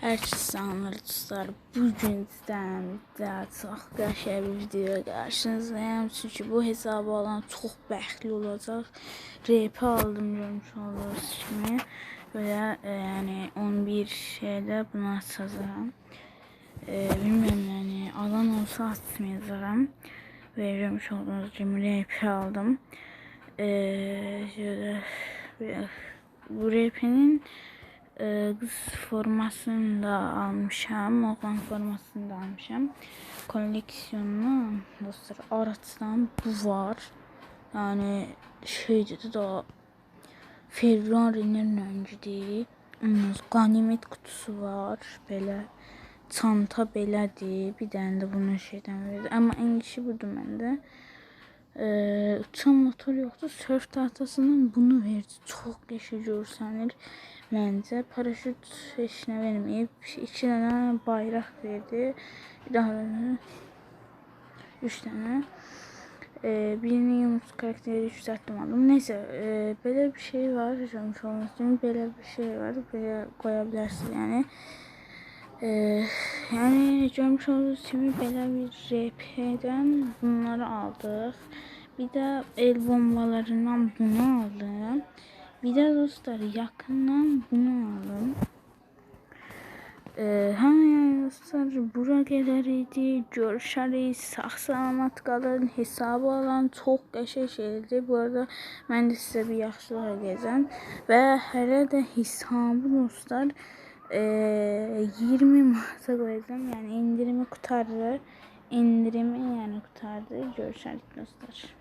Herkese anlar dostlar. Bugün sizden daha çok qəşəng bir video karşınızdayım. Çünkü bu hesabı alan çok bəxtli olacaq. RP aldım görmüş olduğunuz kimi. Böyle e, yani 11 şeyde bunu açacağım. E, bilmiyorum yani alan olsa açmayacağım. Ve görmüş olduğunuz gibi RP aldım. E, şöyle bu RP'nin e, kız formasını da almışam. Oğlan formasını da almışam. Koleksiyonunu dostlar araçtan bu var. Yani şeydi de Ferrari'nin öncüdür. Ganimet kutusu var. Belə çanta belədir. Bir dənə də bunun şeydən verdi. Amma ən kişi budur məndə. Ee, uçan motor yoktu. Sörf tahtasından bunu verdi. Çok yaşı görsənir bence. Paraşüt işine vermeyip iki tane bayrak verdi. Daha da üç tane. Ee, birini yumruk karakteri yükselttim aldım. Neyse e, böyle bir şey var. Olmak için böyle bir şey var. Böyle koyabilirsiniz yani. Ee, yani görmüş olduğunuz gibi böyle bir RP'den bunları aldık. Bir de el bombalarından bunu aldım. Bir de dostlar yakından bunu aldım. Ee, ha yani dostlar bura geleriydi. Görüşeriz. Sağ salamat qalın. Hesabı alan çok qəşəng şeydi. Bu arada ben de size bir yaxşılıq edəcəm. Və hələ də hesabı dostlar e, 20 manata koyacağım. Yani indirimi kurtarır. İndirimi yani kurtardı. Görüşürüz dostlar.